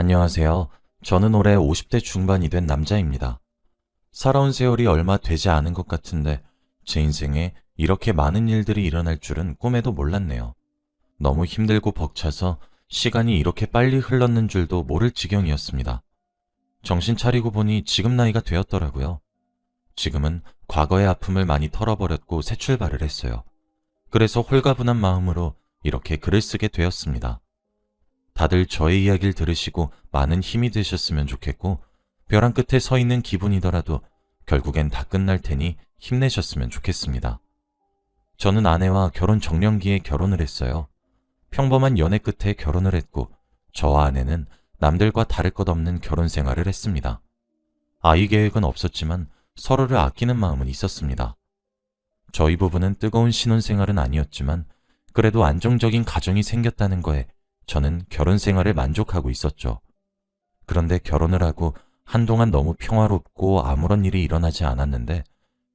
안녕하세요. 저는 올해 50대 중반이 된 남자입니다. 살아온 세월이 얼마 되지 않은 것 같은데 제 인생에 이렇게 많은 일들이 일어날 줄은 꿈에도 몰랐네요. 너무 힘들고 벅차서 시간이 이렇게 빨리 흘렀는 줄도 모를 지경이었습니다. 정신 차리고 보니 지금 나이가 되었더라고요. 지금은 과거의 아픔을 많이 털어버렸고 새 출발을 했어요. 그래서 홀가분한 마음으로 이렇게 글을 쓰게 되었습니다. 다들 저의 이야기를 들으시고 많은 힘이 되셨으면 좋겠고 벼랑 끝에 서 있는 기분이더라도 결국엔 다 끝날 테니 힘내셨으면 좋겠습니다. 저는 아내와 결혼 정년기에 결혼을 했어요. 평범한 연애 끝에 결혼을 했고 저와 아내는 남들과 다를 것 없는 결혼 생활을 했습니다. 아이 계획은 없었지만 서로를 아끼는 마음은 있었습니다. 저희 부부는 뜨거운 신혼 생활은 아니었지만 그래도 안정적인 가정이 생겼다는 거에 저는 결혼 생활에 만족하고 있었죠. 그런데 결혼을 하고 한동안 너무 평화롭고 아무런 일이 일어나지 않았는데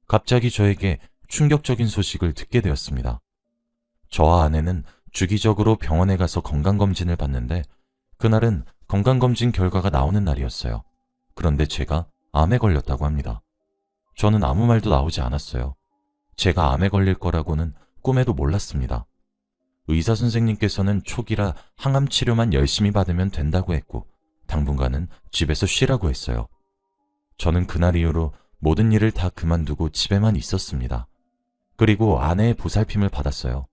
갑자기 저에게 충격적인 소식을 듣게 되었습니다. 저와 아내는 주기적으로 병원에 가서 건강검진을 받는데 그날은 건강검진 결과가 나오는 날이었어요. 그런데 제가 암에 걸렸다고 합니다. 저는 아무 말도 나오지 않았어요. 제가 암에 걸릴 거라고는 꿈에도 몰랐습니다. 의사 선생님께서는 초기라 항암 치료만 열심히 받으면 된다고 했고 당분간은 집에서 쉬라고 했어요. 저는 그날 이후로 모든 일을 다 그만두고 집에만 있었습니다. 그리고 아내의 보살핌을 받았어요.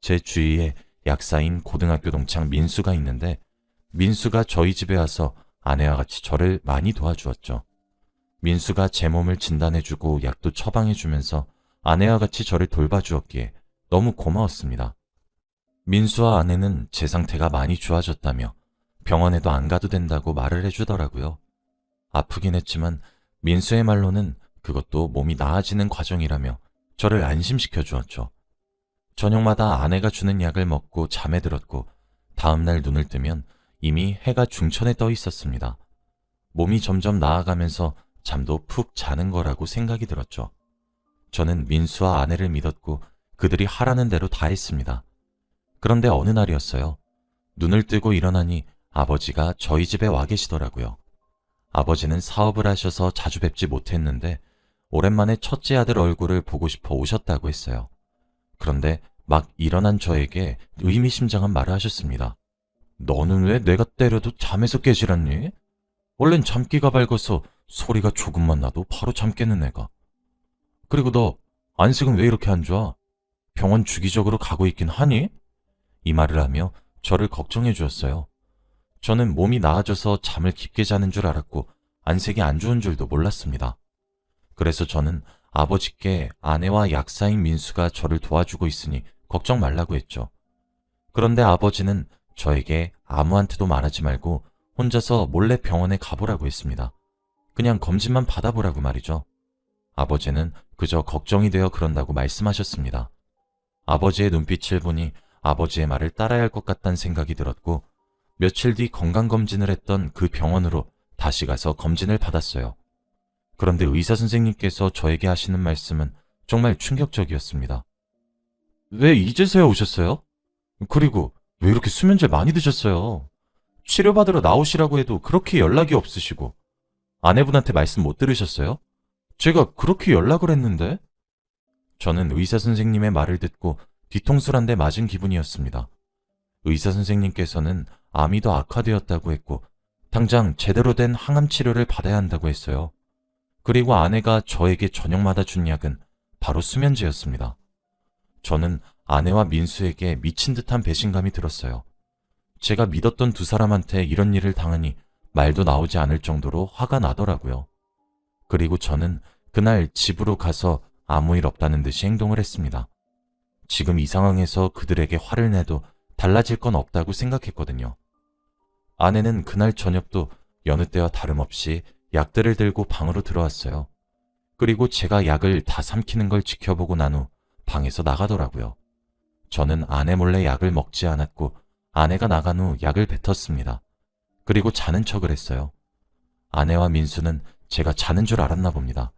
제 주위에 약사인 고등학교 동창 민수가 있는데 민수가 저희 집에 와서 아내와 같이 저를 많이 도와주었죠. 민수가 제 몸을 진단해주고 약도 처방해주면서 아내와 같이 저를 돌봐주었기에 너무 고마웠습니다. 민수와 아내는 제 상태가 많이 좋아졌다며 병원에도 안 가도 된다고 말을 해주더라고요. 아프긴 했지만 민수의 말로는 그것도 몸이 나아지는 과정이라며 저를 안심시켜 주었죠. 저녁마다 아내가 주는 약을 먹고 잠에 들었고 다음날 눈을 뜨면 이미 해가 중천에 떠 있었습니다. 몸이 점점 나아가면서 잠도 푹 자는 거라고 생각이 들었죠. 저는 민수와 아내를 믿었고 그들이 하라는 대로 다 했습니다. 그런데 어느 날이었어요. 눈을 뜨고 일어나니 아버지가 저희 집에 와 계시더라고요. 아버지는 사업을 하셔서 자주 뵙지 못했는데 오랜만에 첫째 아들 얼굴을 보고 싶어 오셨다고 했어요. 그런데 막 일어난 저에게 의미심장한 말을 하셨습니다. 너는 왜 내가 때려도 잠에서 깨질 않니? 원래는 잠기가 밝아서 소리가 조금만 나도 바로 잠 깨는 애가. 그리고 너 안색은 왜 이렇게 안 좋아? 병원 주기적으로 가고 있긴 하니? 이 말을 하며 저를 걱정해 주었어요. 저는 몸이 나아져서 잠을 깊게 자는 줄 알았고 안색이 안 좋은 줄도 몰랐습니다. 그래서 저는 아버지께 아내와 약사인 민수가 저를 도와주고 있으니 걱정 말라고 했죠. 그런데 아버지는 저에게 아무한테도 말하지 말고 혼자서 몰래 병원에 가보라고 했습니다. 그냥 검진만 받아보라고 말이죠. 아버지는 그저 걱정이 되어 그런다고 말씀하셨습니다. 아버지의 눈빛을 보니 아버지의 말을 따라야 할 것 같다는 생각이 들었고 며칠 뒤 건강검진을 했던 그 병원으로 다시 가서 검진을 받았어요. 그런데 의사 선생님께서 저에게 하시는 말씀은 정말 충격적이었습니다. 왜 이제서야 오셨어요? 그리고 왜 이렇게 수면제 많이 드셨어요? 치료받으러 나오시라고 해도 그렇게 연락이 없으시고 아내분한테 말씀 못 들으셨어요? 제가 그렇게 연락을 했는데? 저는 의사 선생님의 말을 듣고 대 맞은 기분이었습니다. 의사 선생님께서는 암이 더 악화되었다고 했고 당장 제대로 된 항암 치료를 받아야 한다고 했어요. 그리고 아내가 저에게 저녁마다 준 약은 바로 수면제였습니다. 저는 아내와 민수에게 미친 듯한 배신감이 들었어요. 제가 믿었던 두 사람한테 이런 일을 당하니 말도 나오지 않을 정도로 화가 나더라고요. 그리고 저는 그날 집으로 가서 아무 일 없다는 듯이 행동을 했습니다. 지금 이 상황에서 그들에게 화를 내도 달라질 건 없다고 생각했거든요. 아내는 그날 저녁도 여느 때와 다름없이 약들을 들고 방으로 들어왔어요. 그리고 제가 약을 다 삼키는 걸 지켜보고 난 후 방에서 나가더라고요. 저는 아내 몰래 약을 먹지 않았고 아내가 나간 후 약을 뱉었습니다. 그리고 자는 척을 했어요. 아내와 민수는 제가 자는 줄 알았나 봅니다.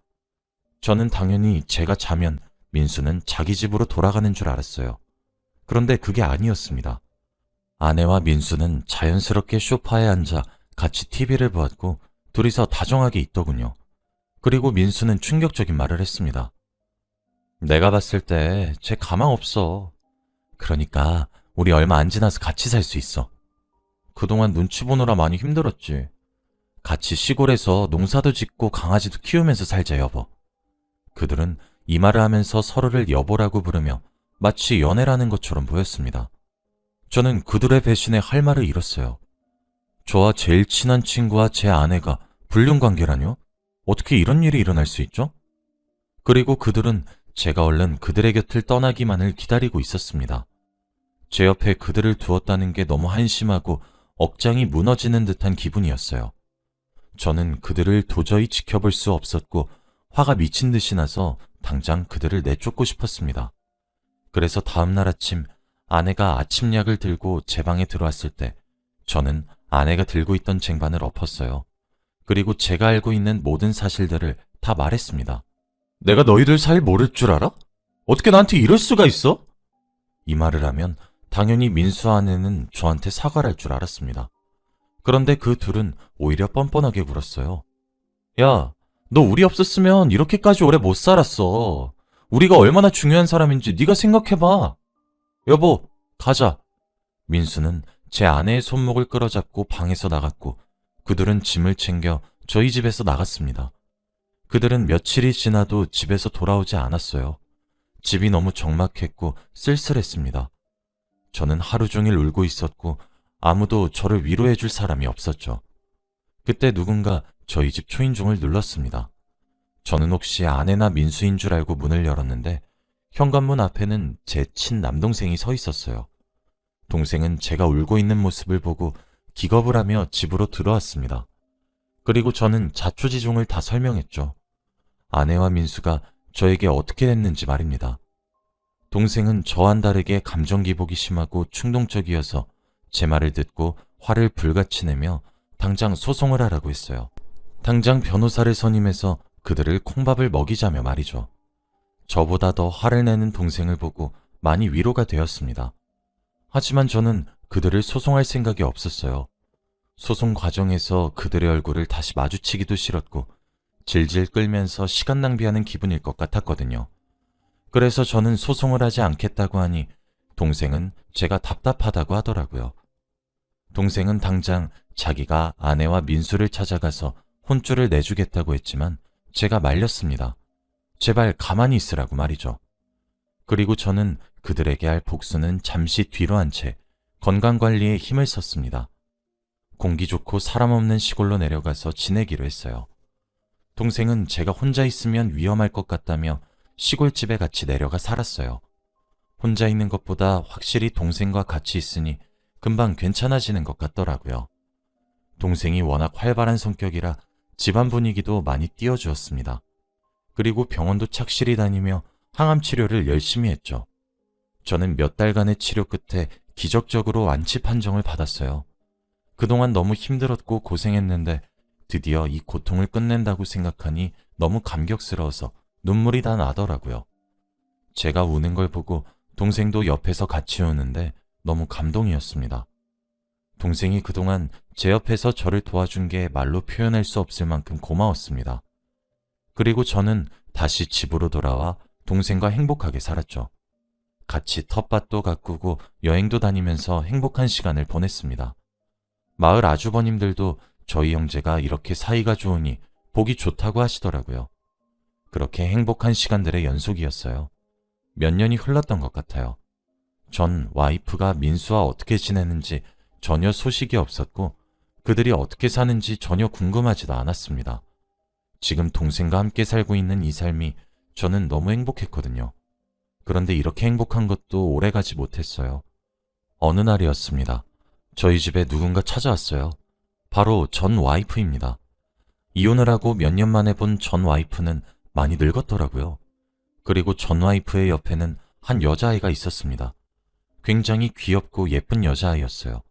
저는 당연히 제가 자면 민수는 자기 집으로 돌아가는 줄 알았어요. 그런데 그게 아니었습니다. 아내와 민수는 자연스럽게 소파에 앉아 같이 TV를 보았고 둘이서 다정하게 있더군요. 그리고 민수는 충격적인 말을 했습니다. 내가 봤을 때 쟤 가망 없어. 그러니까 우리 얼마 안 지나서 같이 살 수 있어. 그동안 눈치 보느라 많이 힘들었지. 같이 시골에서 농사도 짓고 강아지도 키우면서 살자 여보. 그들은 이 말을 하면서 서로를 여보라고 부르며 마치 연애라는 것처럼 보였습니다. 저는 그들의 배신에 할 말을 잃었어요. 저와 제일 친한 친구와 제 아내가 불륜 관계라뇨? 어떻게 이런 일이 일어날 수 있죠? 그리고 그들은 제가 얼른 그들의 곁을 떠나기만을 기다리고 있었습니다. 제 옆에 그들을 두었다는 게 너무 한심하고 억장이 무너지는 듯한 기분이었어요. 저는 그들을 도저히 지켜볼 수 없었고 화가 미친 듯이 나서 당장 그들을 내쫓고 싶었습니다. 그래서 다음날 아침 아내가 아침약을 들고 제 방에 들어왔을 때 저는 아내가 들고 있던 쟁반을 엎었어요. 그리고 제가 알고 있는 모든 사실들을 다 말했습니다. 내가 너희들 사이 모를 줄 알아? 어떻게 나한테 이럴 수가 있어? 이 말을 하면 당연히 민수 아내는 저한테 사과를 할 줄 알았습니다. 그런데 그 둘은 오히려 뻔뻔하게 굴었어요. 야, 너 우리 없었으면 이렇게까지 오래 못 살았어. 우리가 얼마나 중요한 사람인지 네가 생각해봐. 여보, 가자. 민수는 제 아내의 손목을 끌어잡고 방에서 나갔고 그들은 짐을 챙겨 저희 집에서 나갔습니다. 그들은 며칠이 지나도 집에서 돌아오지 않았어요. 집이 너무 적막했고 쓸쓸했습니다. 저는 하루 종일 울고 있었고 아무도 저를 위로해 줄 사람이 없었죠. 그때 누군가 저희 집 초인종을 눌렀습니다. 저는 혹시 아내나 민수인 줄 알고 문을 열었는데 현관문 앞에는 제 친 남동생이 서 있었어요. 동생은 제가 울고 있는 모습을 보고 기겁을 하며 집으로 들어왔습니다. 그리고 저는 자초지종을 다 설명했죠. 아내와 민수가 저에게 어떻게 됐는지 말입니다. 동생은 저와는 다르게 감정 기복이 심하고 충동적이어서 제 말을 듣고 화를 불같이 내며 당장 소송을 하라고 했어요. 당장 변호사를 선임해서 그들을 콩밥을 먹이자며 말이죠. 저보다 더 화를 내는 동생을 보고 많이 위로가 되었습니다. 하지만 저는 그들을 소송할 생각이 없었어요. 소송 과정에서 그들의 얼굴을 다시 마주치기도 싫었고 질질 끌면서 시간 낭비하는 기분일 것 같았거든요. 그래서 저는 소송을 하지 않겠다고 하니 동생은 제가 답답하다고 하더라고요. 동생은 당장 자기가 아내와 민수를 찾아가서 혼쭐을 내주겠다고 했지만 제가 말렸습니다. 제발 가만히 있으라고 말이죠. 그리고 저는 그들에게 할 복수는 잠시 뒤로 한 채 건강관리에 힘을 썼습니다. 공기 좋고 사람 없는 시골로 내려가서 지내기로 했어요. 동생은 제가 혼자 있으면 위험할 것 같다며 시골집에 같이 내려가 살았어요. 혼자 있는 것보다 확실히 동생과 같이 있으니 금방 괜찮아지는 것 같더라고요. 동생이 워낙 활발한 성격이라 집안 분위기도 많이 띄워주었습니다. 그리고 병원도 착실히 다니며 항암 치료를 열심히 했죠. 저는 몇 달간의 치료 끝에 기적적으로 완치 판정을 받았어요. 그동안 너무 힘들었고 고생했는데 드디어 이 고통을 끝낸다고 생각하니 너무 감격스러워서 눈물이 다 나더라고요. 제가 우는 걸 보고 동생도 옆에서 같이 우는데 너무 감동이었습니다. 동생이 그동안 제 옆에서 저를 도와준 게 말로 표현할 수 없을 만큼 고마웠습니다. 그리고 저는 다시 집으로 돌아와 동생과 행복하게 살았죠. 같이 텃밭도 가꾸고 여행도 다니면서 행복한 시간을 보냈습니다. 마을 아주버님들도 저희 형제가 이렇게 사이가 좋으니 보기 좋다고 하시더라고요. 그렇게 행복한 시간들의 연속이었어요. 몇 년이 흘렀던 것 같아요. 전 와이프가 민수와 어떻게 지내는지 전혀 소식이 없었고 그들이 어떻게 사는지 전혀 궁금하지도 않았습니다. 지금 동생과 함께 살고 있는 이 삶이 저는 너무 행복했거든요. 그런데 이렇게 행복한 것도 오래 가지 못했어요. 어느 날이었습니다. 저희 집에 누군가 찾아왔어요. 바로 전 와이프입니다. 이혼을 하고 몇 년 만에 본 전 와이프는 많이 늙었더라고요. 그리고 전 와이프의 옆에는 한 여자아이가 있었습니다. 굉장히 귀엽고 예쁜 여자아이였어요.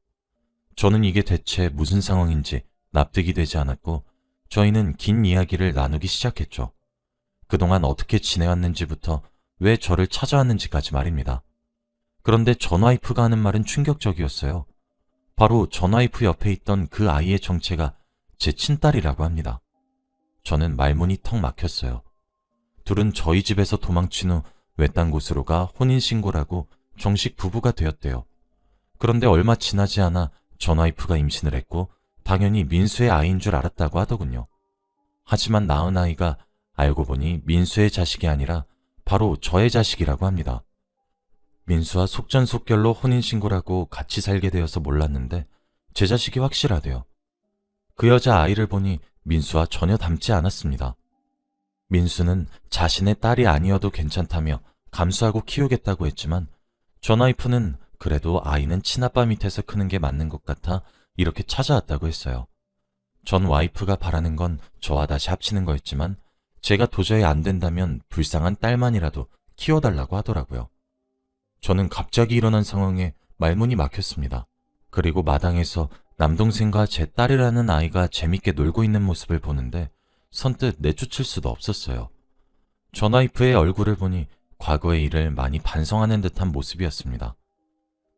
저는 이게 대체 무슨 상황인지 납득이 되지 않았고 저희는 긴 이야기를 나누기 시작했죠. 그동안 어떻게 지내왔는지부터 왜 저를 찾아왔는지까지 말입니다. 그런데 전 와이프가 하는 말은 충격적이었어요. 바로 전 와이프 옆에 있던 그 아이의 정체가 제 친딸이라고 합니다. 저는 말문이 턱 막혔어요. 둘은 저희 집에서 도망친 후 외딴 곳으로 가 혼인신고라고 정식 부부가 되었대요. 그런데 얼마 지나지 않아 전 와이프가 임신을 했고 당연히 민수의 아이인 줄 알았다고 하더군요. 하지만 낳은 아이가 알고 보니 민수의 자식이 아니라 바로 저의 자식이라고 합니다. 민수와 속전속결로 혼인신고라고 같이 살게 되어서 몰랐는데 제 자식이 확실하대요. 그 여자 아이를 보니 민수와 전혀 닮지 않았습니다. 민수는 자신의 딸이 아니어도 괜찮다며 감수하고 키우겠다고 했지만 전 와이프는 그래도 아이는 친아빠 밑에서 크는 게 맞는 것 같아 이렇게 찾아왔다고 했어요. 전 와이프가 바라는 건 저와 다시 합치는 거였지만 제가 도저히 안 된다면 불쌍한 딸만이라도 키워달라고 하더라고요. 저는 갑자기 일어난 상황에 말문이 막혔습니다. 그리고 마당에서 남동생과 제 딸이라는 아이가 재밌게 놀고 있는 모습을 보는데 선뜻 내쫓을 수도 없었어요. 전 와이프의 얼굴을 보니 과거의 일을 많이 반성하는 듯한 모습이었습니다.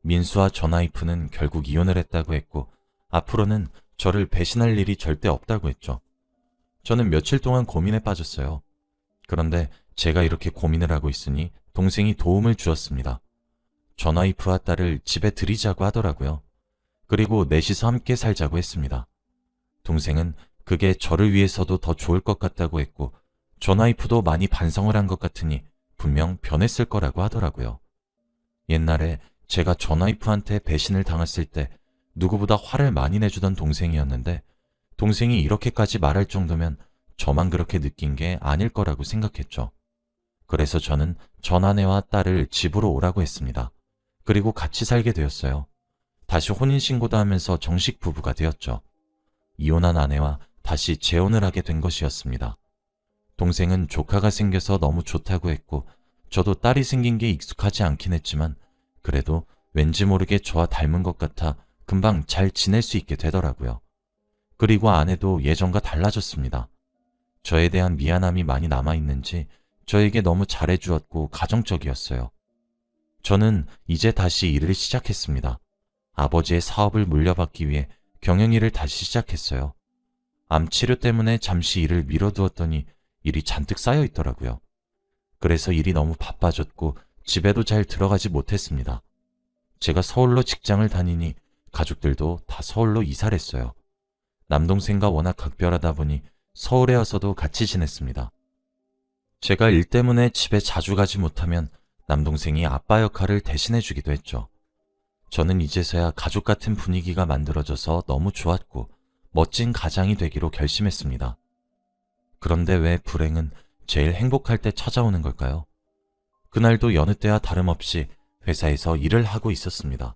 민수와 전 와이프는 결국 이혼을 했다고 했고 앞으로는 저를 배신할 일이 절대 없다고 했죠. 저는 며칠 동안 고민에 빠졌어요. 그런데 제가 이렇게 고민을 하고 있으니 동생이 도움을 주었습니다. 전 와이프와 딸을 집에 들이자고 하더라고요. 그리고 넷이서 함께 살자고 했습니다. 동생은 그게 저를 위해서도 더 좋을 것 같다고 했고 전 와이프도 많이 반성을 한 것 같으니 분명 변했을 거라고 하더라고요. 옛날에 제가 전 와이프한테 배신을 당했을 때 누구보다 화를 많이 내주던 동생이었는데 동생이 이렇게까지 말할 정도면 저만 그렇게 느낀 게 아닐 거라고 생각했죠. 그래서 저는 전 아내와 딸을 집으로 오라고 했습니다. 그리고 같이 살게 되었어요. 다시 혼인신고도 하면서 정식 부부가 되었죠. 이혼한 아내와 다시 재혼을 하게 된 것이었습니다. 동생은 조카가 생겨서 너무 좋다고 했고, 저도 딸이 생긴 게 익숙하지 않긴 했지만, 그래도 왠지 모르게 저와 닮은 것 같아 금방 잘 지낼 수 있게 되더라고요. 그리고 아내도 예전과 달라졌습니다. 저에 대한 미안함이 많이 남아있는지 저에게 너무 잘해주었고 가정적이었어요. 저는 이제 다시 일을 시작했습니다. 아버지의 사업을 물려받기 위해 경영일을 다시 시작했어요. 암 치료 때문에 잠시 일을 미뤄두었더니 일이 잔뜩 쌓여 있더라고요. 그래서 일이 너무 바빠졌고 집에도 잘 들어가지 못했습니다. 제가 서울로 직장을 다니니 가족들도 다 서울로 이사를 했어요. 남동생과 워낙 각별하다 보니 서울에 와서도 같이 지냈습니다. 제가 일 때문에 집에 자주 가지 못하면 남동생이 아빠 역할을 대신해 주기도 했죠. 저는 이제서야 가족 같은 분위기가 만들어져서 너무 좋았고 멋진 가장이 되기로 결심했습니다. 그런데 왜 불행은 제일 행복할 때 찾아오는 걸까요? 그날도 여느 때와 다름없이 회사에서 일을 하고 있었습니다.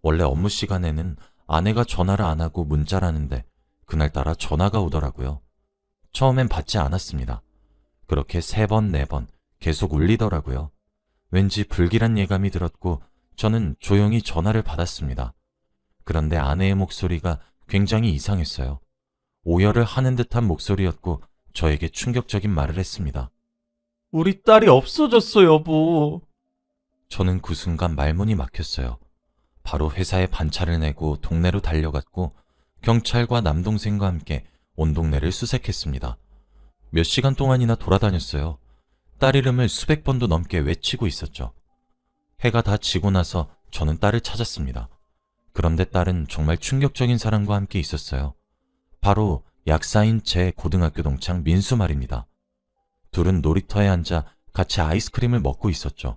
원래 업무 시간에는 아내가 전화를 안 하고 문자를 하는데 그날따라 전화가 오더라고요. 처음엔 받지 않았습니다. 그렇게 세 번, 네 번 계속 울리더라고요. 왠지 불길한 예감이 들었고 저는 조용히 전화를 받았습니다. 그런데 아내의 목소리가 굉장히 이상했어요. 오열을 하는 듯한 목소리였고 저에게 충격적인 말을 했습니다. 우리 딸이 없어졌어, 여보. 저는 그 순간 말문이 막혔어요. 바로 회사에 반차를 내고 동네로 달려갔고 경찰과 남동생과 함께 온 동네를 수색했습니다. 몇 시간 동안이나 돌아다녔어요. 딸 이름을 수백 번도 넘게 외치고 있었죠. 해가 다 지고 나서 저는 딸을 찾았습니다. 그런데 딸은 정말 충격적인 사람과 함께 있었어요. 바로 약사인 제 고등학교 동창 민수 말입니다. 둘은 놀이터에 앉아 같이 아이스크림을 먹고 있었죠.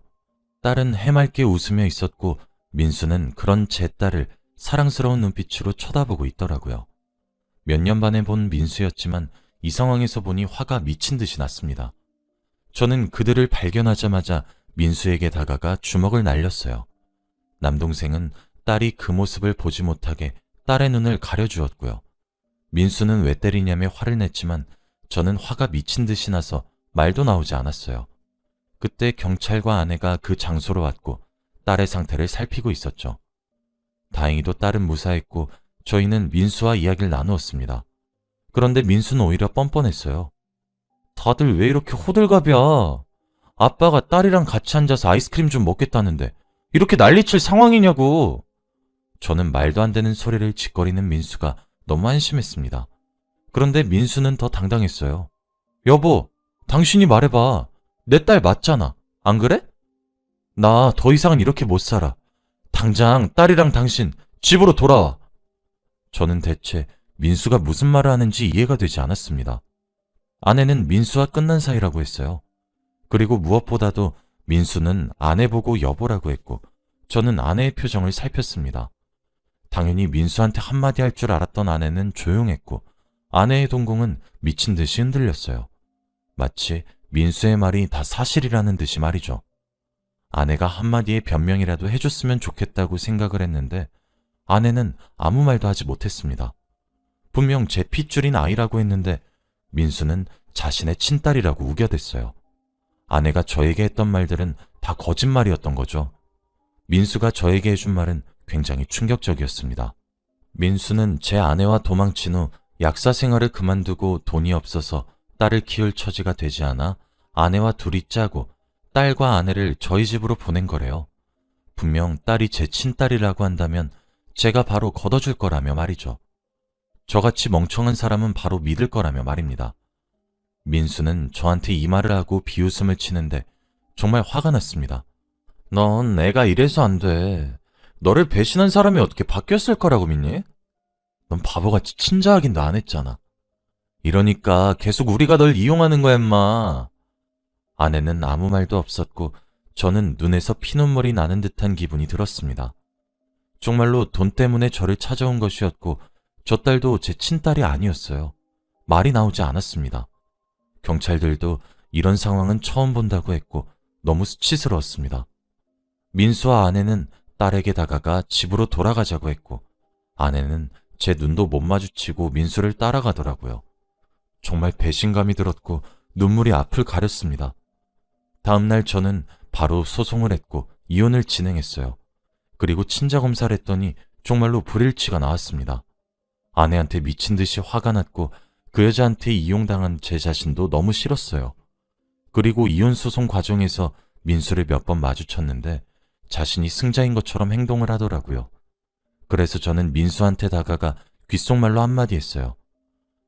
딸은 해맑게 웃으며 있었고 민수는 그런 제 딸을 사랑스러운 눈빛으로 쳐다보고 있더라고요. 몇 년 만에 본 민수였지만 이 상황에서 보니 화가 미친 듯이 났습니다. 저는 그들을 발견하자마자 민수에게 다가가 주먹을 날렸어요. 남동생은 딸이 그 모습을 보지 못하게 딸의 눈을 가려주었고요. 민수는 왜 때리냐며 화를 냈지만 저는 화가 미친 듯이 나서 말도 나오지 않았어요. 그때 경찰과 아내가 그 장소로 왔고 딸의 상태를 살피고 있었죠. 다행히도 딸은 무사했고 저희는 민수와 이야기를 나누었습니다. 그런데 민수는 오히려 뻔뻔했어요. 다들 왜 이렇게 호들갑이야? 아빠가 딸이랑 같이 앉아서 아이스크림 좀 먹겠다는데 이렇게 난리칠 상황이냐고. 저는 말도 안 되는 소리를 짓거리는 민수가 너무 안심했습니다. 그런데 민수는 더 당당했어요. 여보, 당신이 말해봐. 내 딸 맞잖아. 안 그래? 나 더 이상은 이렇게 못 살아. 당장 딸이랑 당신 집으로 돌아와. 저는 대체 민수가 무슨 말을 하는지 이해가 되지 않았습니다. 아내는 민수와 끝난 사이라고 했어요. 그리고 무엇보다도 민수는 아내 보고 여보라고 했고 저는 아내의 표정을 살폈습니다. 당연히 민수한테 한마디 할 줄 알았던 아내는 조용했고 아내의 동공은 미친 듯이 흔들렸어요. 마치 민수의 말이 다 사실이라는 듯이 말이죠. 아내가 한마디의 변명이라도 해줬으면 좋겠다고 생각을 했는데 아내는 아무 말도 하지 못했습니다. 분명 제 핏줄인 아이라고 했는데 민수는 자신의 친딸이라고 우겨댔어요. 아내가 저에게 했던 말들은 다 거짓말이었던 거죠. 민수가 저에게 해준 말은 굉장히 충격적이었습니다. 민수는 제 아내와 도망친 후 약사 생활을 그만두고 돈이 없어서 딸을 키울 처지가 되지 않아 아내와 둘이 짜고 딸과 아내를 저희 집으로 보낸 거래요. 분명 딸이 제 친딸이라고 한다면 제가 바로 걷어줄 거라며 말이죠. 저같이 멍청한 사람은 바로 믿을 거라며 말입니다. 민수는 저한테 이 말을 하고 비웃음을 치는데 정말 화가 났습니다. 넌 내가 이래서 안 돼. 너를 배신한 사람이 어떻게 바뀌었을 거라고 믿니? 넌 바보같이 친자 확인도 안 했잖아. 이러니까 계속 우리가 널 이용하는 거야, 임마. 아내는 아무 말도 없었고 저는 눈에서 피눈물이 나는 듯한 기분이 들었습니다. 정말로 돈 때문에 저를 찾아온 것이었고 저 딸도 제 친딸이 아니었어요. 말이 나오지 않았습니다. 경찰들도 이런 상황은 처음 본다고 했고 너무 수치스러웠습니다. 민수와 아내는 딸에게 다가가 집으로 돌아가자고 했고 아내는 제 눈도 못 마주치고 민수를 따라가더라고요. 정말 배신감이 들었고 눈물이 앞을 가렸습니다. 다음날 저는 바로 소송을 했고 이혼을 진행했어요. 그리고 친자 검사를 했더니 정말로 불일치가 나왔습니다. 아내한테 미친 듯이 화가 났고 그 여자한테 이용당한 제 자신도 너무 싫었어요. 그리고 이혼 소송 과정에서 민수를 몇 번 마주쳤는데 자신이 승자인 것처럼 행동을 하더라고요. 그래서 저는 민수한테 다가가 귓속말로 한마디 했어요.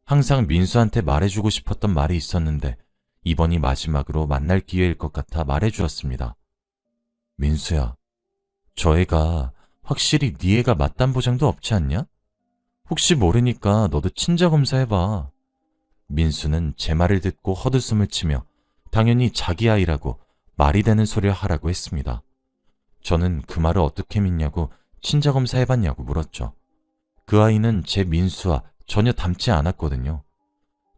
항상 민수한테 말해주고 싶었던 말이 있었는데 이번이 마지막으로 만날 기회일 것 같아 말해주었습니다. 민수야, 저 애가 확실히 네 애가 맞단 보장도 없지 않냐? 혹시 모르니까 너도 친자 검사해봐. 민수는 제 말을 듣고 헛웃음을 치며 당연히 자기 아이라고 말이 되는 소리를 하라고 했습니다. 저는 그 말을 어떻게 믿냐고 친자 검사 해봤냐고 물었죠. 그 아이는 제 민수와 전혀 닮지 않았거든요.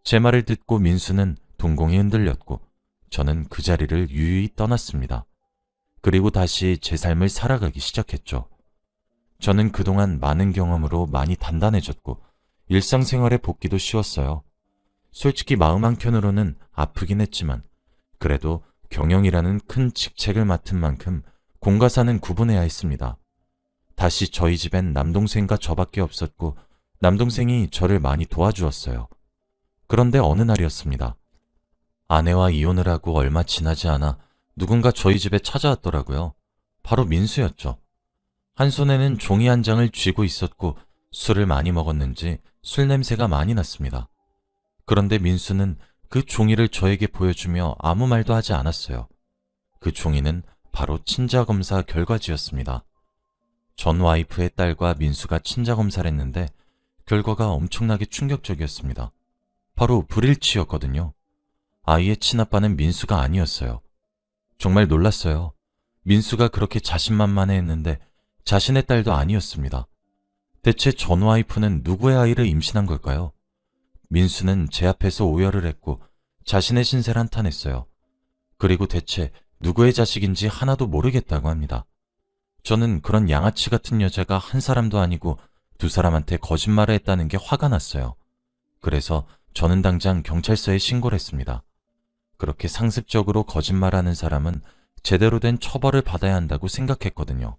제 말을 듣고 민수는 동공이 흔들렸고 저는 그 자리를 유유히 떠났습니다. 그리고 다시 제 삶을 살아가기 시작했죠. 저는 그동안 많은 경험으로 많이 단단해졌고 일상생활에 복귀도 쉬웠어요. 솔직히 마음 한켠으로는 아프긴 했지만 그래도 경영이라는 큰 직책을 맡은 만큼 공과사는 구분해야 했습니다. 다시 저희 집엔 남동생과 저밖에 없었고 남동생이 저를 많이 도와주었어요. 그런데 어느 날이었습니다. 아내와 이혼을 하고 얼마 지나지 않아 누군가 저희 집에 찾아왔더라고요. 바로 민수였죠. 한 손에는 종이 한 장을 쥐고 있었고 술을 많이 먹었는지 술 냄새가 많이 났습니다. 그런데 민수는 그 종이를 저에게 보여주며 아무 말도 하지 않았어요. 그 종이는 바로 친자검사 결과지였습니다. 전 와이프의 딸과 민수가 친자검사를 했는데 결과가 엄청나게 충격적이었습니다. 바로 불일치였거든요. 아이의 친아빠는 민수가 아니었어요. 정말 놀랐어요. 민수가 그렇게 자신만만해 했는데 자신의 딸도 아니었습니다. 대체 전 와이프는 누구의 아이를 임신한 걸까요? 민수는 제 앞에서 오열을 했고 자신의 신세를 한탄했어요. 그리고 대체 누구의 자식인지 하나도 모르겠다고 합니다. 저는 그런 양아치 같은 여자가 한 사람도 아니고 두 사람한테 거짓말을 했다는 게 화가 났어요. 그래서 저는 당장 경찰서에 신고를 했습니다. 그렇게 상습적으로 거짓말하는 사람은 제대로 된 처벌을 받아야 한다고 생각했거든요.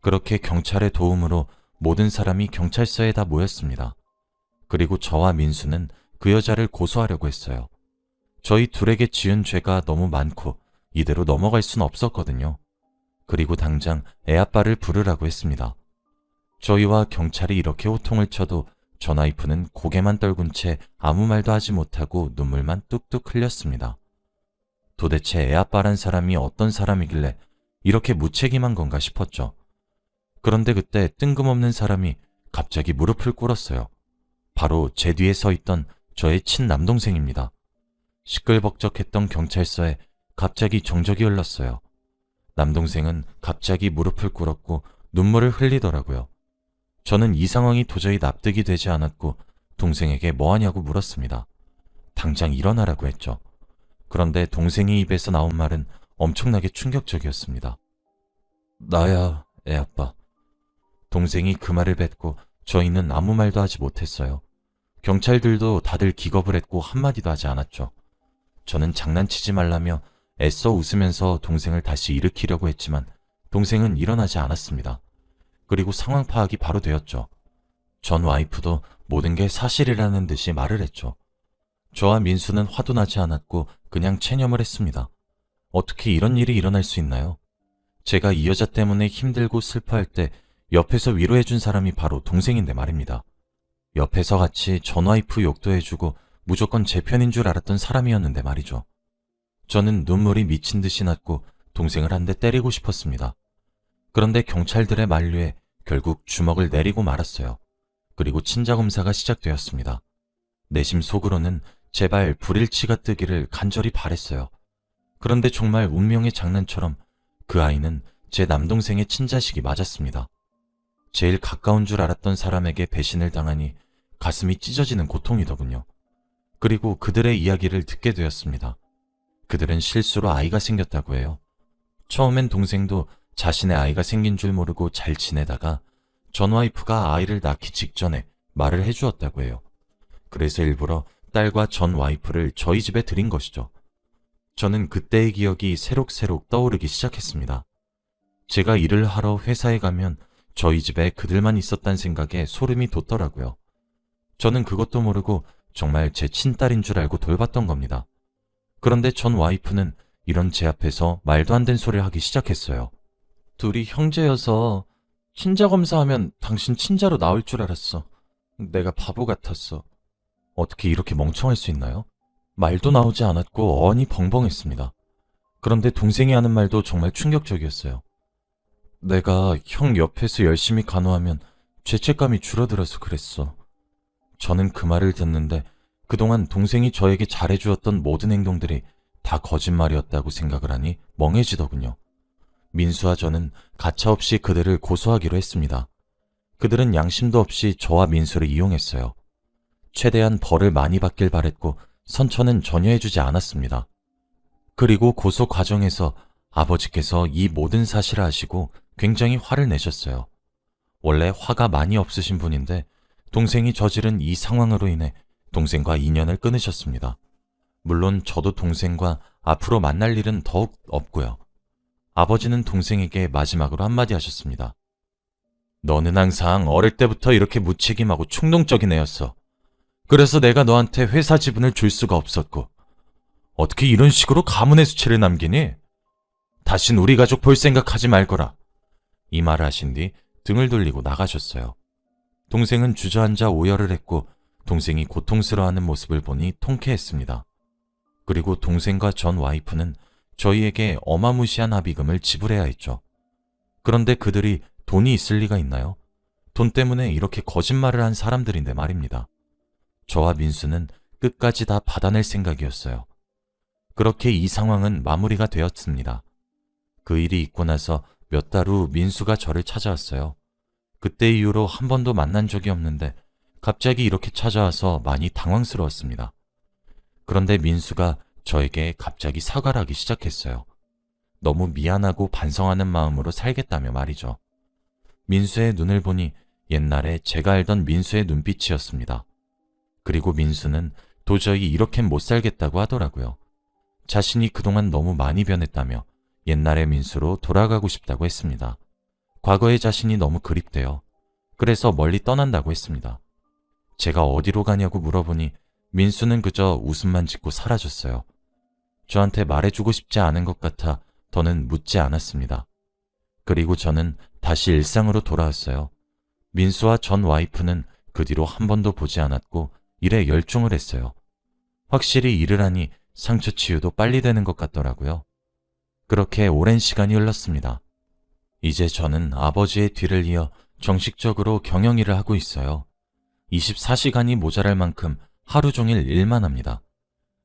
그렇게 경찰의 도움으로 모든 사람이 경찰서에 다 모였습니다. 그리고 저와 민수는 그 여자를 고소하려고 했어요. 저희 둘에게 지은 죄가 너무 많고 이대로 넘어갈 순 없었거든요. 그리고 당장 애아빠를 부르라고 했습니다. 저희와 경찰이 이렇게 호통을 쳐도 전 와이프는 고개만 떨군 채 아무 말도 하지 못하고 눈물만 뚝뚝 흘렸습니다. 도대체 애아빠란 사람이 어떤 사람이길래 이렇게 무책임한 건가 싶었죠. 그런데 그때 뜬금없는 사람이 갑자기 무릎을 꿇었어요. 바로 제 뒤에 서 있던 저의 친남동생입니다. 시끌벅적했던 경찰서에 갑자기 정적이 흘렀어요. 남동생은 갑자기 무릎을 꿇었고 눈물을 흘리더라고요. 저는 이 상황이 도저히 납득이 되지 않았고 동생에게 뭐하냐고 물었습니다. 당장 일어나라고 했죠. 그런데 동생이 입에서 나온 말은 엄청나게 충격적이었습니다. 나야, 애 아빠. 동생이 그 말을 뱉고 저희는 아무 말도 하지 못했어요. 경찰들도 다들 기겁을 했고 한마디도 하지 않았죠. 저는 장난치지 말라며 애써 웃으면서 동생을 다시 일으키려고 했지만 동생은 일어나지 않았습니다. 그리고 상황 파악이 바로 되었죠. 전 와이프도 모든 게 사실이라는 듯이 말을 했죠. 저와 민수는 화도 나지 않았고 그냥 체념을 했습니다. 어떻게 이런 일이 일어날 수 있나요? 제가 이 여자 때문에 힘들고 슬퍼할 때 옆에서 위로해준 사람이 바로 동생인데 말입니다. 옆에서 같이 전 와이프 욕도 해주고 무조건 제 편인 줄 알았던 사람이었는데 말이죠. 저는 눈물이 미친 듯이 났고 동생을 한 대 때리고 싶었습니다. 그런데 경찰들의 만류에 결국 주먹을 내리고 말았어요. 그리고 친자 검사가 시작되었습니다. 내심 속으로는 제발 불일치가 뜨기를 간절히 바랬어요. 그런데 정말 운명의 장난처럼 그 아이는 제 남동생의 친자식이 맞았습니다. 제일 가까운 줄 알았던 사람에게 배신을 당하니 가슴이 찢어지는 고통이더군요. 그리고 그들의 이야기를 듣게 되었습니다. 그들은 실수로 아이가 생겼다고 해요. 처음엔 동생도 자신의 아이가 생긴 줄 모르고 잘 지내다가 전 와이프가 아이를 낳기 직전에 말을 해주었다고 해요. 그래서 일부러 딸과 전 와이프를 저희 집에 들인 것이죠. 저는 그때의 기억이 새록새록 떠오르기 시작했습니다. 제가 일을 하러 회사에 가면 저희 집에 그들만 있었단 생각에 소름이 돋더라고요. 저는 그것도 모르고 정말 제 친딸인 줄 알고 돌봤던 겁니다. 그런데 전 와이프는 이런 제 앞에서 말도 안 되는 소리를 하기 시작했어요. 둘이 형제여서 친자 검사하면 당신 친자로 나올 줄 알았어. 내가 바보 같았어. 어떻게 이렇게 멍청할 수 있나요? 말도 나오지 않았고 어언이 벙벙했습니다. 그런데 동생이 하는 말도 정말 충격적이었어요. 내가 형 옆에서 열심히 간호하면 죄책감이 줄어들어서 그랬어. 저는 그 말을 듣는데 그동안 동생이 저에게 잘해주었던 모든 행동들이 다 거짓말이었다고 생각을 하니 멍해지더군요. 민수와 저는 가차없이 그들을 고소하기로 했습니다. 그들은 양심도 없이 저와 민수를 이용했어요. 최대한 벌을 많이 받길 바랬고 선처는 전혀 해주지 않았습니다. 그리고 고소 과정에서 아버지께서 이 모든 사실을 아시고 굉장히 화를 내셨어요. 원래 화가 많이 없으신 분인데 동생이 저지른 이 상황으로 인해 동생과 인연을 끊으셨습니다. 물론 저도 동생과 앞으로 만날 일은 더욱 없고요. 아버지는 동생에게 마지막으로 한마디 하셨습니다. 너는 항상 어릴 때부터 이렇게 무책임하고 충동적인 애였어. 그래서 내가 너한테 회사 지분을 줄 수가 없었고, 어떻게 이런 식으로 가문의 수치를 남기니? 다신 우리 가족 볼 생각하지 말거라. 이 말을 하신 뒤 등을 돌리고 나가셨어요. 동생은 주저앉아 오열을 했고, 동생이 고통스러워하는 모습을 보니 통쾌했습니다. 그리고 동생과 전 와이프는 저희에게 어마무시한 합의금을 지불해야 했죠. 그런데 그들이 돈이 있을 리가 있나요? 돈 때문에 이렇게 거짓말을 한 사람들인데 말입니다. 저와 민수는 끝까지 다 받아낼 생각이었어요. 그렇게 이 상황은 마무리가 되었습니다. 그 일이 있고 나서 몇 달 후 민수가 저를 찾아왔어요. 그때 이후로 한 번도 만난 적이 없는데 갑자기 이렇게 찾아와서 많이 당황스러웠습니다. 그런데 민수가 저에게 갑자기 사과를 하기 시작했어요. 너무 미안하고 반성하는 마음으로 살겠다며 말이죠. 민수의 눈을 보니 옛날에 제가 알던 민수의 눈빛이었습니다. 그리고 민수는 도저히 이렇게는 못 살겠다고 하더라고요. 자신이 그동안 너무 많이 변했다며 옛날의 민수로 돌아가고 싶다고 했습니다. 과거의 자신이 너무 그립대요. 그래서 멀리 떠난다고 했습니다. 제가 어디로 가냐고 물어보니 민수는 그저 웃음만 짓고 사라졌어요. 저한테 말해주고 싶지 않은 것 같아 더는 묻지 않았습니다. 그리고 저는 다시 일상으로 돌아왔어요. 민수와 전 와이프는 그 뒤로 한 번도 보지 않았고 일에 열중을 했어요. 확실히 일을 하니 상처 치유도 빨리 되는 것 같더라고요. 그렇게 오랜 시간이 흘렀습니다. 이제 저는 아버지의 뒤를 이어 정식적으로 경영 일을 하고 있어요. 24시간이 모자랄 만큼 하루 종일 일만 합니다.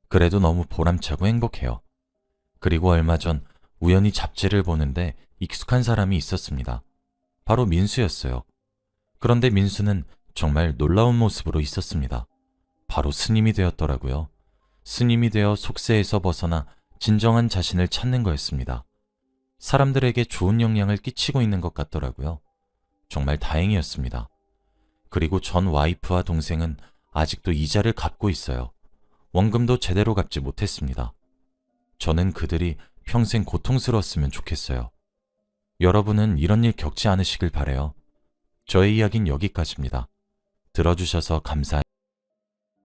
그래도 너무 보람차고 행복해요. 그리고 얼마 전 우연히 잡지를 보는데 익숙한 사람이 있었습니다. 바로 민수였어요. 그런데 민수는 정말 놀라운 모습으로 있었습니다. 바로 스님이 되었더라고요. 스님이 되어 속세에서 벗어나 진정한 자신을 찾는 거였습니다. 사람들에게 좋은 영향을 끼치고 있는 것 같더라고요. 정말 다행이었습니다. 그리고 전 와이프와 동생은 아직도 이자를 갚고 있어요. 원금도 제대로 갚지 못했습니다. 저는 그들이 평생 고통스러웠으면 좋겠어요. 여러분은 이런 일 겪지 않으시길 바래요. 저의 이야기는 여기까지입니다. 들어주셔서 감사합니다.